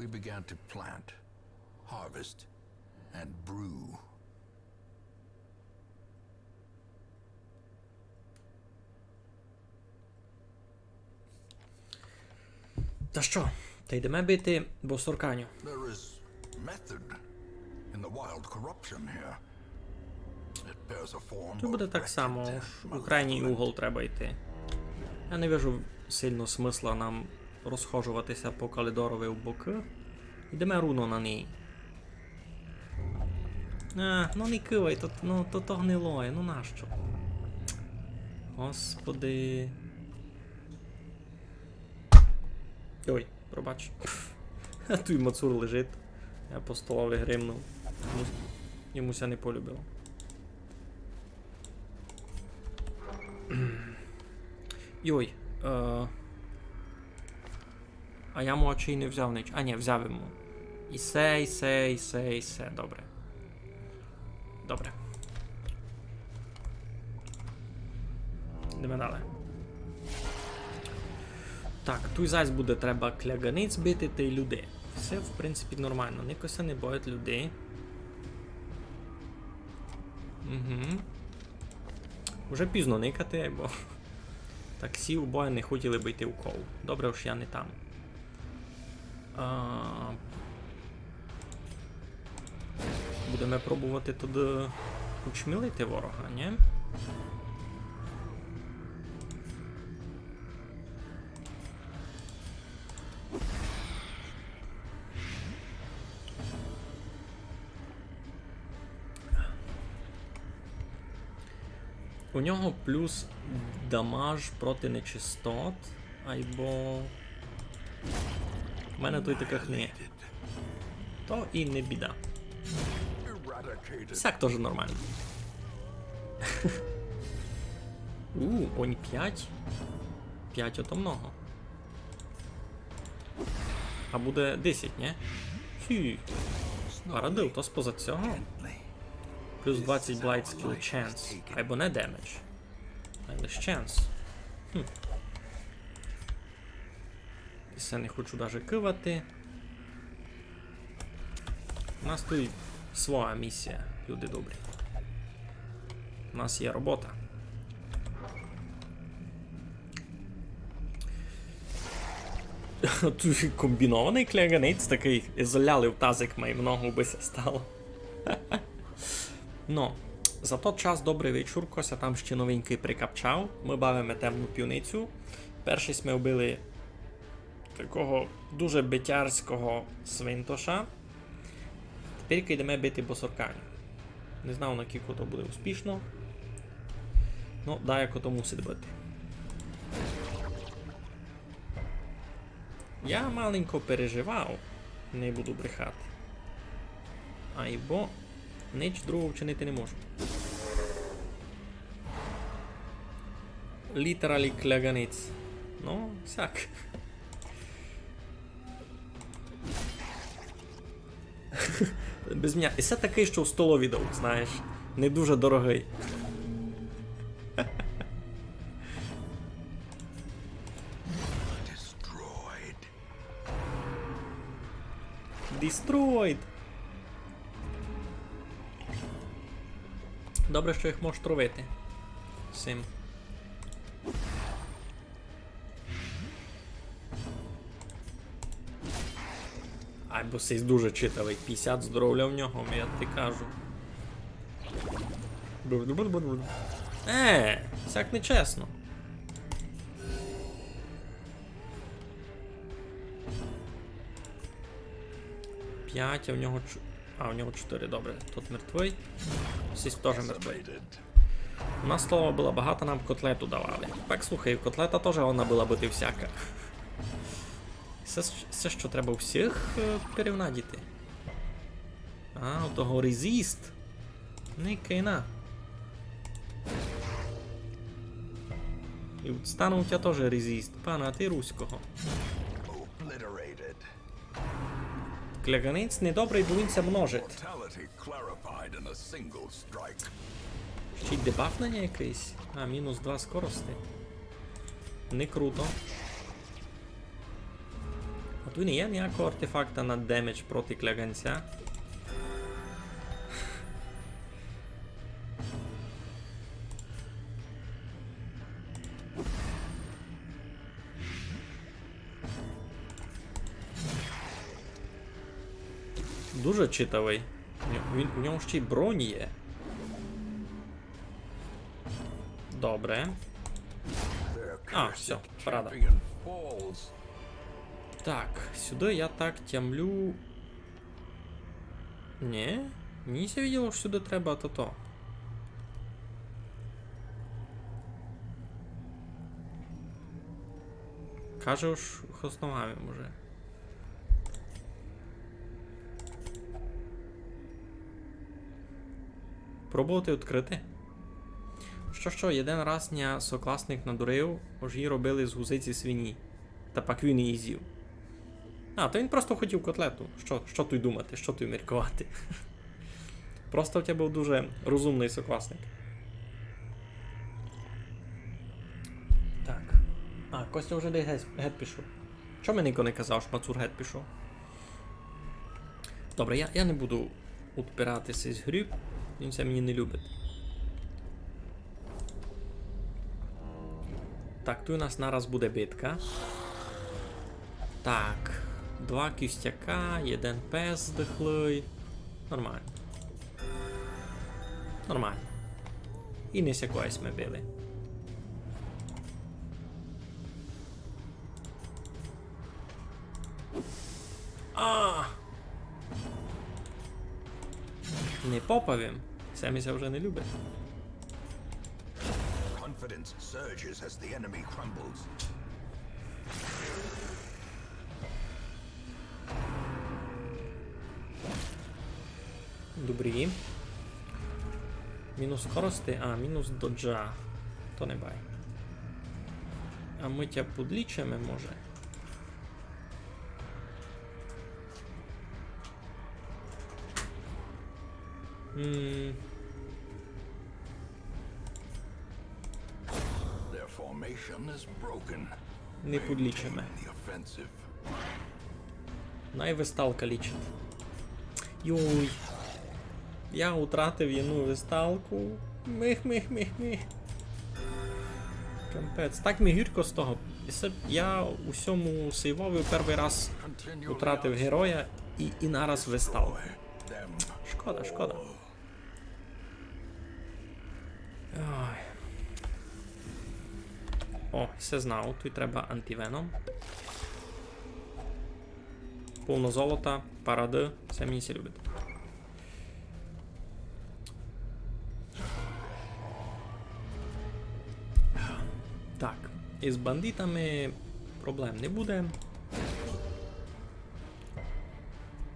we began to plant, harvest, and brew. Та що? Та йдемо бити босорканю. There is method in the wild corruption here. It bears a form Тут буде так само, у крайній угол треба йти. Я не вижу сильно смисла нам розхожуватися по коридорові в боки. Йдемо руно на ній. А, ну не кивай, то, ну, то, то гнилоє, ну нащо? Господи. Ой, пробач. А тут мацур лежить. Я по столові гримнув. Йому, йомуся не полюбило. Йой. Е... А я му очей не взяв ніч. А ні, взяв йому. І се, і се, і се, і се. Добре. Добре. Йдемо далі. Так, тут зась буде треба кляганиць бити та й людей. Все, в принципі, нормально. Никося не боять людей. Угу. Уже пізно никати, бо таксі у боя не хотіли би йти у кол. Добре, ж я не там. Будемо пробувати туди учмілити ворога, ні? У нього плюс дамаж проти нечистот, або. У мене той таких не є. То і не біда. Всяк теж нормально. У, онь 5. 5 ото много. А буде 10, ні? Фі. Парадив, то споза цього. Плюс 20 Blight Skill Chance. Або не Damage. А лише Chance. Хм. Все не хочу даже кивати. У нас тут своя місія, люди добрі. У нас є робота. Тут комбінований кляганець такий ізоляли в тазик має много би се стало. Ну, за той час добрий вечір, Кося там ще новенький прикапчав. Ми бавимо темну півницю. Перший ми вбили такого дуже битярського свинтоша. Тепер йдемо бити босорканю. Не знав, на кілько то буде успішно. Ну, да, як то мусить бути. Я маленько переживав, не буду брехати. Айбо ніч другого вчинити не можу. Літералі кляганиць. Ну, всяк. Без мене. І це такий, що в столові дав, знаєш. Не дуже дорогий. Destroyed. Destroyed. Добре, що їх можеш травити. Сим. Бо сей дуже читавий. 50 здоров'я в нього, я ти кажу. Е, всяк нечесно. П'ять, а в нього чу... А, в нього 4, добре. Тут мертвий. Сісь теж мертвий. У нас слова було багато, нам котлету давали. Так слухай, котлета теж вона була бути всяка. Все, все що треба всіх е, перевнадіти. А, у того резіст. Не кайна. І стану у тебе теж резіст. Пана, а ти руського. Кляганець недобрий, бо множить. Ще й дебаф на ній якийсь. А, мінус 2 скорості. Не круто. А тут не є ніякого артефакта на демедж проти кляганця. Дуже читавий. У ньо- Він, у нього ще й броні є. Добре. Their А, cursed всё, правда. champion falls. Так, сюди я так тямлю. Ні? Мені ся виділо, що сюди треба то-то. Каже ж основами може. Пробувати відкрити. Що що, один раз ня сокласник надурив, ож її робили з гузиці свині. Та пак він її з'їв. А, то він просто хотів котлету. Що, що тут думати, що тут міркувати? Просто в тебе був дуже розумний сокласник. Так. А, Костя вже десь геть, пішов. Чому мені не казав, що Мацур геть пішов? Добре, я, я не буду відпиратися з гріб, він це мені не любить. Так, тут у нас нараз буде битка. Так. Два кістяка, один пес здихлий. Нормально. Нормально. І не сякось ми били. А! Не поповім. Семіся вже не любить. Confidence surges as the enemy crumbles. Добрі. Мінус скорости, а, мінус доджа. То не бай. А ми тя подлічимо, може. М, Their formation is broken. Не подлічимо. Maintain. Най висталка лічить. Йой. Я утратив одну висталку. Мих, мих, мих, мих. Кампець. Так мені гірко з того. Я у всьому сейвові перший раз утратив героя і, і нараз висталку. Шкода, шкода. Ой. О, все знав, тут треба антивеном. Повно золота, паради, все мені всі любить. Із бандитами проблем не буде.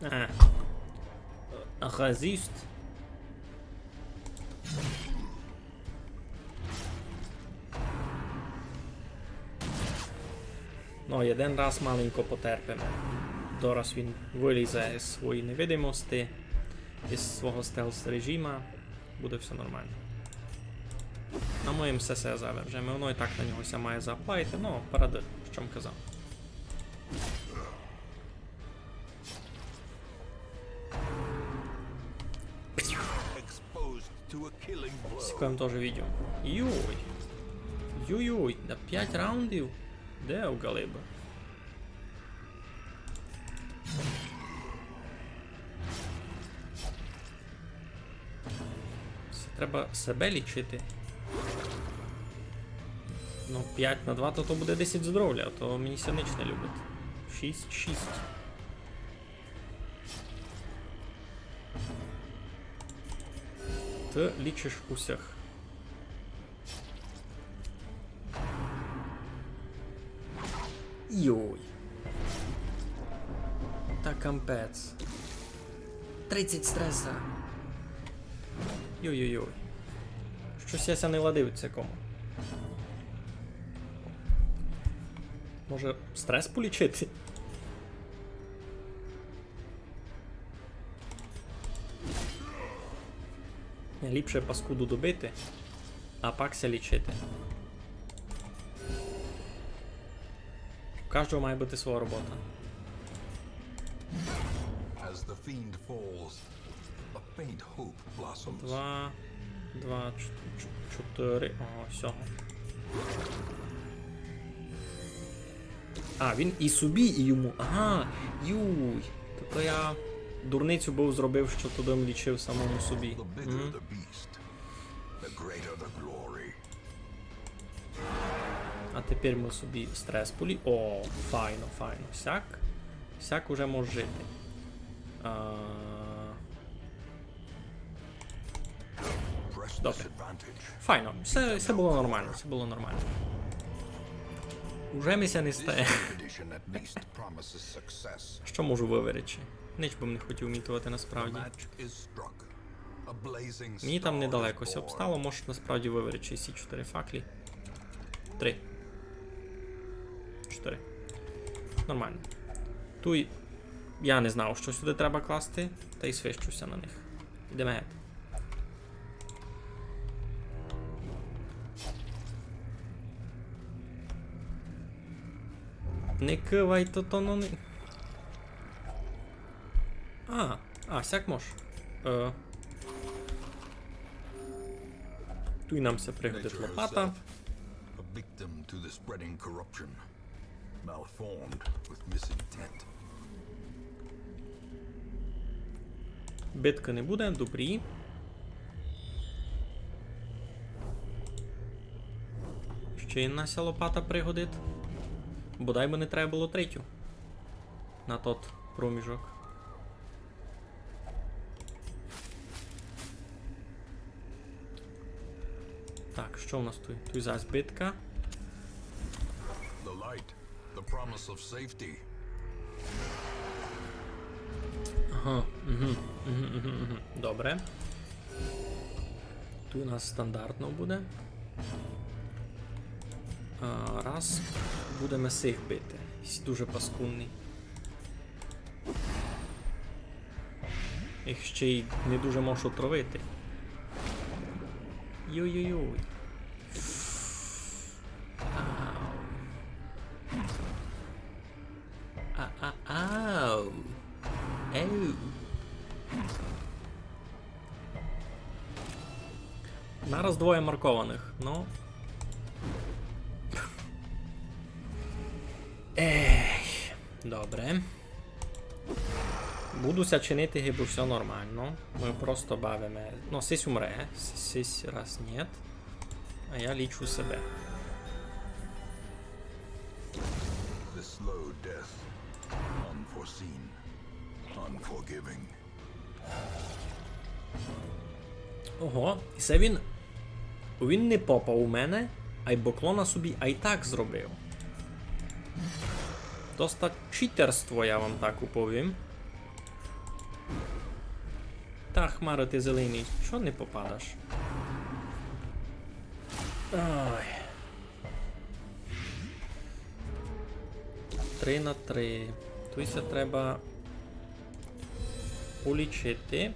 А, Газіст. Ну, один раз маленько потерпимо. Дораз він вилізе з своєї невидимості, із свого стелс режима. Буде все нормально. На моїм СС завержемо. Воно і так на нього ся має заплатити, ну, паради, що вам казав. Сікаємо теж відео. Йой. Йой-йой, на 5 раундів? Де у Галиба? Треба себе лічити. Ну, 5 на 2, то, то буде 10 здоров'я, а то мені ся ніч не любить. 6-6. Ти лічиш усіх. Йой. Та кампець. 30 стреса. Йой-йой-йой. Щось я ся не ладив в Може, стрес полічити? Ліпше паскуду добити, а пакся лічити. У кожного має бути своя робота. Два. Два, чот- чот- чотири. Ага, всього. А, він і собі, і йому. Ага, юй. Тобто я дурницю був зробив, що туди лічив самому собі. Glory. А тепер ми собі стрес полі. О, файно, файно. Сяк. Сяк уже може жити. А, Добре. файно. Все, все було нормально, все було нормально. Уже мися не стає. Що можу виверечі? Ніч би не хотів мітувати насправді. Мені там недалеко born. обстало, може насправді виверечі всі чотири факлі. Три. Чотири. Нормально. Туй. Я не знав, що сюди треба класти, та й свищуся на них. Ідемо геть. Не кивай то то ну не. А, а, сяк мож. Е. Туй нам се пригодить лопата. victim to the spreading corruption, malformed with misintent. Битки не буде, добрі. Ще одна ся лопата пригодить. Бодай би не треба було третю. На тот проміжок. Так, що у нас тут? Тут зараз битка. The light, the promise of safety. Ага, угу, угу, угу, угу. Добре. Тут у нас стандартно буде. Раз. Будемо сих бити. Дуже паскудний. Їх ще й не дуже можу травити. Йой-йой-йой. Ау. Еу. Нараз двоє маркованих, ну. Ей, добре. Будуся чинити гибу, все нормально. Ми просто бавимо. Ну, сись умре, сись раз нет. А я лічу себе. The slow death, unforeseen, unforgiving. Ого, і це він. Він не попав у мене, а й боклона собі а й так зробив. Доста читерство, я вам так уповім. Та, хмара, ти зелений, що не попадаш? Ай. Три на три. Туйся треба полічити.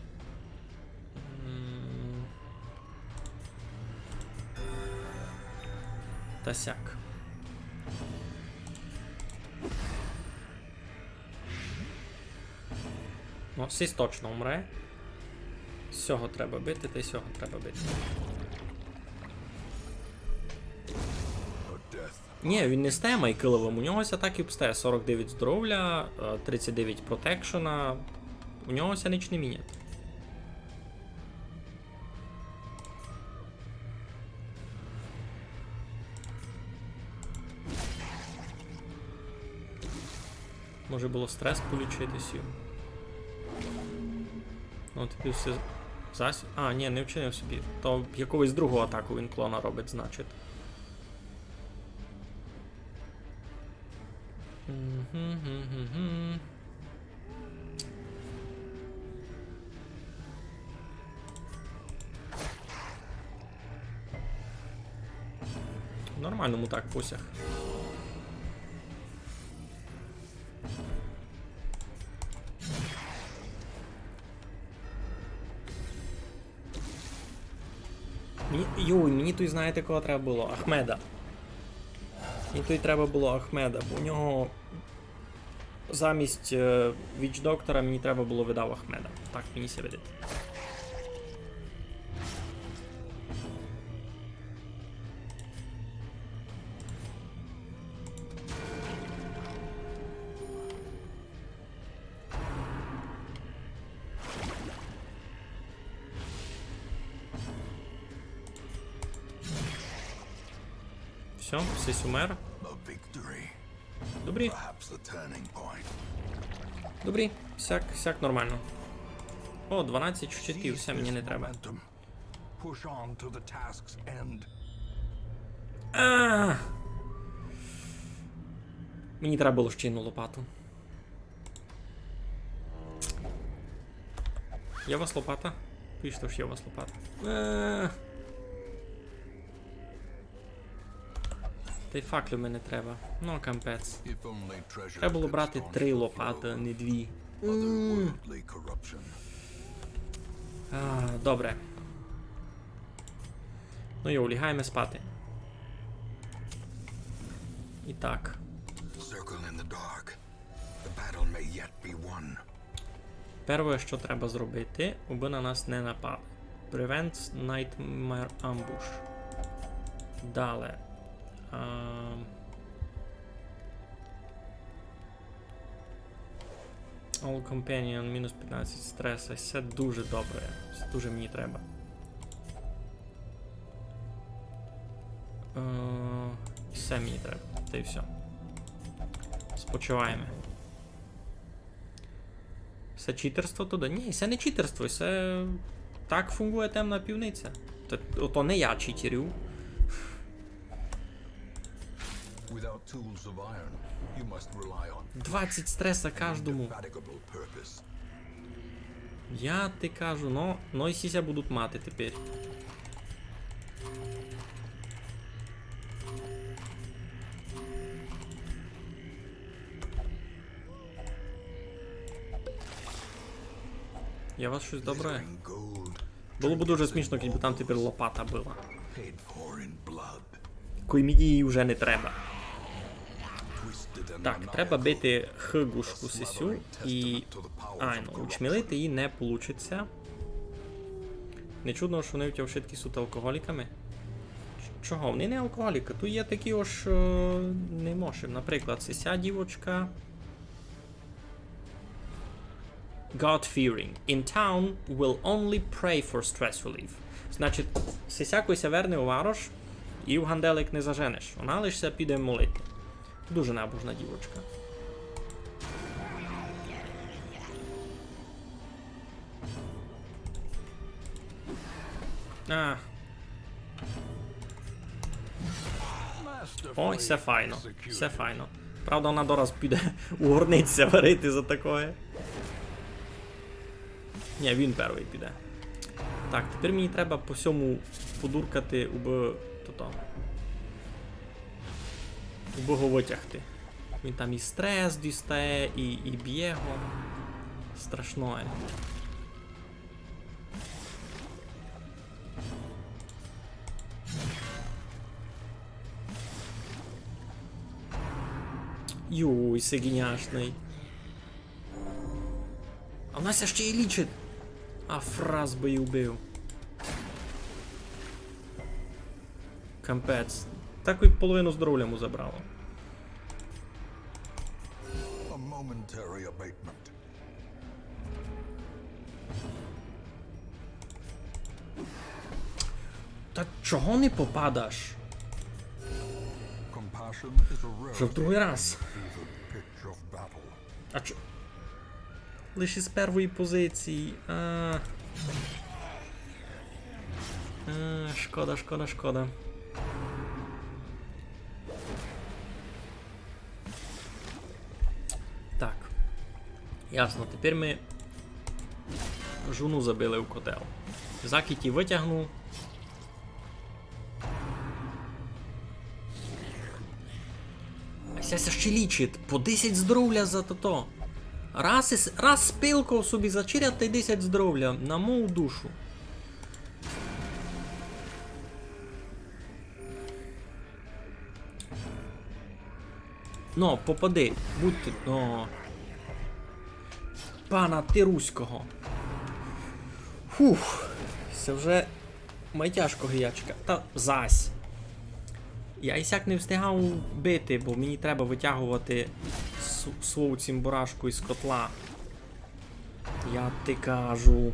М. Та сяк. Сісь точно умре. З цього треба бити, та й з цього треба бити. Ні, він не стає майкиловим, у нього так і обстає 49 здоров'я, е, 39 протекшена. У нього ся ніч не міняє. Може було стрес полічитись. Ну, все. Зас... А, ні, не вчинив собі. То якогось другу атаку він клона робить, значить. В Нормальному так посяг. Тут знаєте кого треба було? Ахмеда. І тут треба було Ахмеда, бо у нього замість е, Віч Доктора мені треба було видав Ахмеда. Так мені ся видить. Все, все умер. Добрі, добрі, всяк, всяк нормально. О, 12 щитів, все мені не треба. А! Мені треба було ще одну лопату. Є у вас лопата? Пішли ж є у вас лопата. А! Та й факлю мені треба. Ну, кампець. Треба було брати три лопати, а не дві. А, добре. Ну йо, лягаємо спати. І так. Перше, що треба зробити, аби на нас не напали. Prevent Nightmare Ambush. Далі. Ам. All Companion, мінус 15 стреса. Все дуже добре. Все дуже мені треба. Е, Все мені треба. Та й все. Спочиваємо. Це читерство туди? Ні, це не читерство, це так фунгує темна півниця. Ото не я читерю. 20 стреса кожному. indefatigable purpose. Я ти кажу, ну, ну і сіся будуть мати тепер. Я вас щось добре. Glittering gold, Було б дуже смішно, якби там тепер лопата була. paid for in blood. Кої мені її вже не треба. Так, треба бити хигушку сисю і. Ай, ну, учмілити її не получиться. Не чудно, що вони в тяв швидкі суть алкоголіками. Чого? Вони не алкоголіки. Тут є такі ось е, не можемо. Наприклад, сися дівочка. God-fearing. In town will only pray for stress relief. Значить, сисякуйся верне у варош і в ганделик не заженеш. Вона лише піде молити. Дуже набожна дівочка. А. Ой, все файно. Все файно. Правда, вона дораз піде у горниця варити за такое. Ні, він перший піде. Так, тепер мені треба по всьому подуркати уби. То-то. Убого витягти. Він там і стрес дістає, і, і б'є його. Страшное. Юй, сигняшний. А в нас ще й лічить. А фраз би й убив. Кампець. Так і половину здоров'я йому забрало. Та чого не попадаш? Вже в другий раз. А чо? Лише з першої позиції. А... А, шкода, шкода, шкода. Ясно, тепер ми жуну забили в котел. Закіті витягнув. А Сяся ще лічить. По 10 здоров'я за то-то. Раз, із, раз спилков собі й 10 здоров'я. На мою душу. Ну, попади. Будьте. Ну. Пана Тируського. Фух. Це вже майтяжко гиячка. Та зась. Я і сяк не встигав бити, бо мені треба витягувати с- свою цімбурашку із котла. Я ти кажу.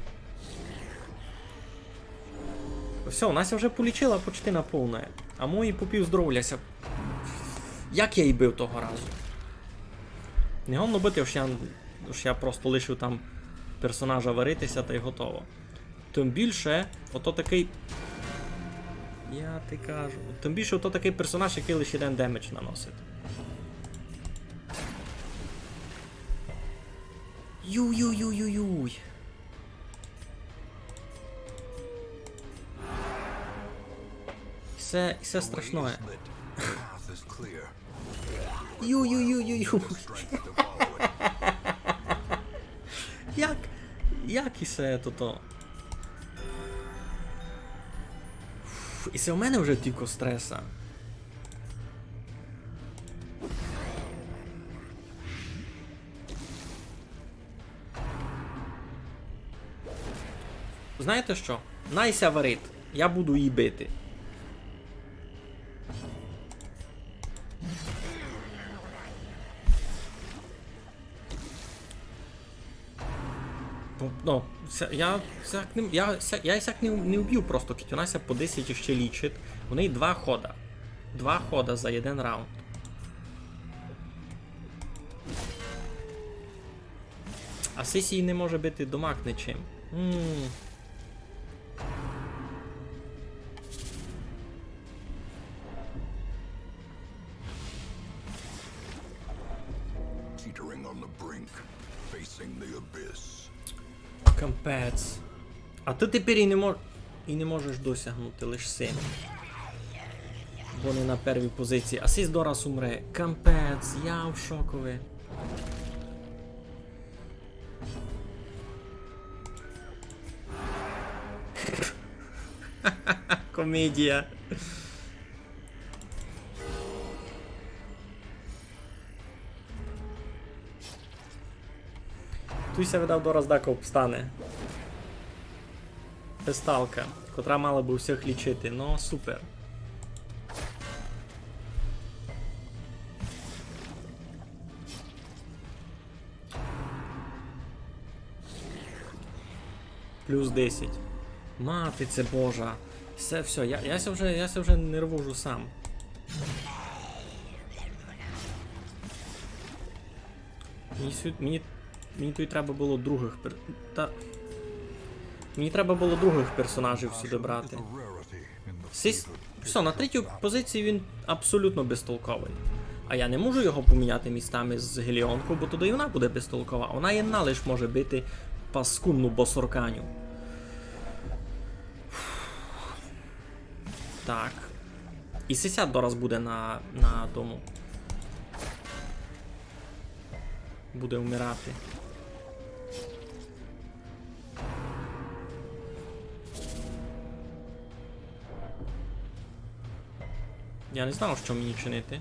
Все, Настя вже полічила почти на повне. А мої попів здоровляся. Як я її бив того разу? Не гонно бити, що я, що я просто лишив там персонажа варитися та й готово. Тим більше, ото такий. Я ти кажу. Тим більше ото такий персонаж, який лише один демедж наносить. Юй-юй-юй-юй-юй. Все, все страшне. Way is lit. The path is clear. Юй-юй-юй-юй. Strength to follow it. Як? Все то? Фу, І це у мене вже тільки стреса. Знаєте що? Найся варит. Я буду її бити. Ну, я сяк не, я, я сяк не, не вб'ю просто, Кітюнася по 10 ще лічить. У неї два хода. Два хода за один раунд. А сесії не може бити домак нічим. м Teetering on the brink, facing the abyss. Кампець. А ти тепер і не мож... і не можеш досягнути лише син. Бо не на первій позиції. А сись Дорас умре. Кампець, я в шокові. Комедія. Туйся видав до Роздака встане. Песталка, котра мала би усіх лічити, ну супер. Плюс 10. Матице Божа. Все, все, я, я, ся вже, я ся вже нервужу сам. Мені, мені, мені тут треба було других пер... Та... Мені треба було других персонажів сюди брати. Of Все, на третю позицію він абсолютно безтолковий. А я не можу його поміняти містами з Геліонку, бо тоді і вона буде безтолкова. Вона єдна лиш може бити паскудну босорканю. Так. І 60 дораз буде на, на тому. Буде вмирати. Я не знав, що мені чинити.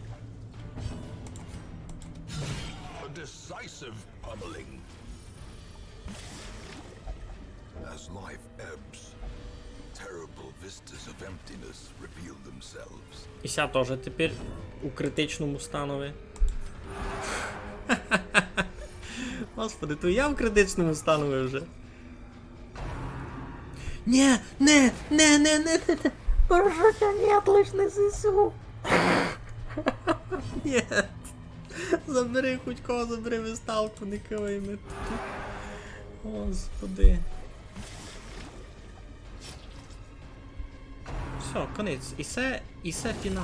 As life ebbs, terrible vistas of emptiness reveal themselves. І ся теж тепер у критичному станові. Господи, то я в критичному станові вже. Не, не, не, не, не, не, не. Прошу тебя, нет, лиш не сисю. Нет. Забери хоть кого, забери виставку, не кивай мене тут. Господи. Все, конець. І це, і це фінал.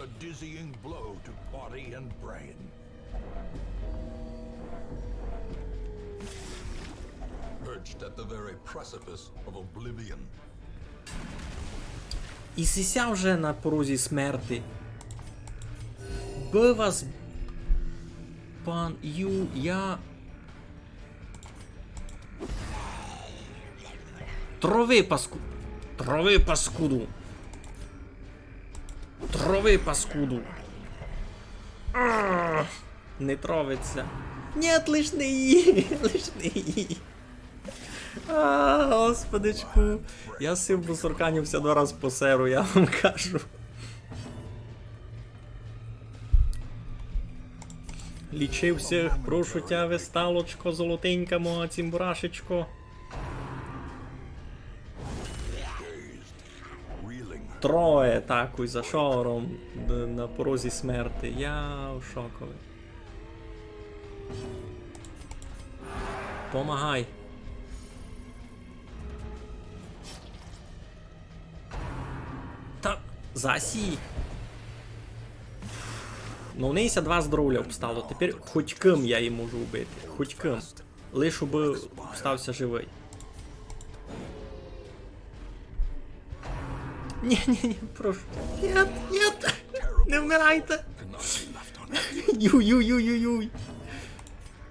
A dizzying blow to body and brain. Perched at the very precipice of oblivion, І сися вже на порозі смерти. Би вас. Пан Ю, я. Трови паску. Трови паскуду. Трови паскуду. Не тровиться. Нет, лиш не її, лиш не її. А, господичку. Я сив бусурканівся два раз по серу, я вам кажу. Лічив всіх, прошу тя, весталочко, золотенька мого цімбурашечко. Троє такуй за шором на порозі смерти. Я в шокові. Помагай. Засій. Ну, в неї два здоров'я обстало. Тепер хоч ким я її можу вбити. Хоч ким. Лиш би стався живий. Ні, ні, ні, прошу. Нет, нет, не вмирайте. Юй-юй-юй-юй-юй.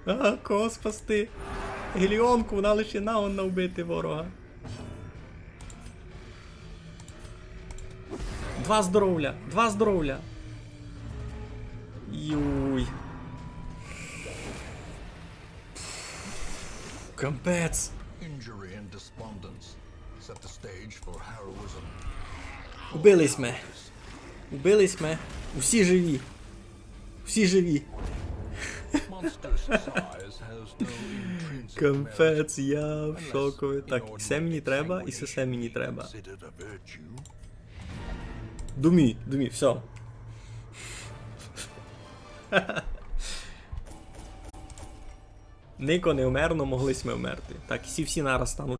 А, кого спасти? Геліонку, вона лише на вбити ворога. Два здоров'я, два здоров'я. Юй. Heroism. Убились ми. Убились ми. Усі живі. Всі живі. Капець, я в шокові. Так, і все мені треба, і anguish все мені треба. Думи. Думі, все. Нико не умер, но могли ми вмерти. Так, всі всі нараз стануть